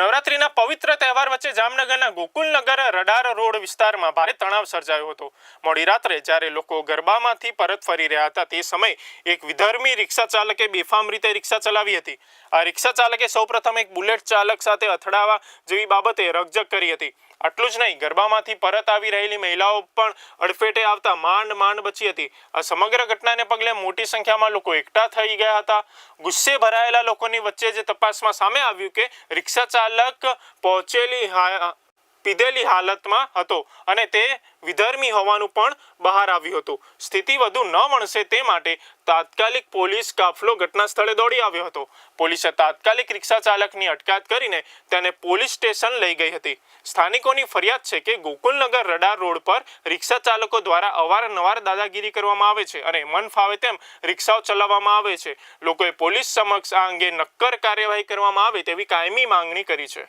નવરાત્રીના પવિત્ર તહેવાર વચ્ચે જામનગરના ગોકુલનગર રડાર રોડ વિસ્તારમાં ભારે તણાવ સર્જાયો હતો. મોડી રાત્રે જ્યારે લોકો ગરબામાંથી પરત ફરી રહ્યા હતા, તે સમયે એક વિધર્મી રિક્ષા ચાલકે બેફામ રીતે રિક્ષા ચલાવી હતી. આ રિક્ષા ચાલકે સૌપ્રથમ એક બુલેટ ચાલક સાથે અથડાવા જેવી બાબતે રકઝક કરી હતી. આટલું જ નહીં, ગરબામાંથી પરત આવી રહેલી મહિલાઓ પણ અડફેટે આવતા માંડ માંડ બચી હતી. આ સમગ્ર ઘટનાને પગલે મોટી સંખ્યામાં લોકો એકઠા થઈ ગયા હતા. ગુસ્સે ભરાયેલા લોકોની વચ્ચે જે તપાસમાં સામે આવ્યું કે રિક્ષા ચાલક પહોંચેલી હા- પીધેલી હાલતમાં હતો અને તે વિધર્મી હોવાનું પણ બહાર આવ્યું હતું. સ્થિતિ વધુ ન વણસે તે માટે તાત્કાલિક પોલીસ કાફલો ઘટના સ્થળે દોડી આવ્યો હતો. પોલીસે તાત્કાલિક રિક્ષા ચાલકની અટકાયત કરીને તેને પોલીસ સ્ટેશન લઈ ગઈ હતી. સ્થાનિકોની ફરિયાદ છે કે ગોકુલનગર રડાર રોડ પર રિક્ષા ચાલકો દ્વારા અવારનવાર દાદાગીરી કરવામાં આવે છે અને મન ફાવે તેમ રિક્ષાઓ ચલાવવામાં આવે છે. લોકોએ પોલીસ સમક્ષ આ અંગે નક્કર કાર્યવાહી કરવામાં આવે તેવી કાયમી માંગણી કરી છે.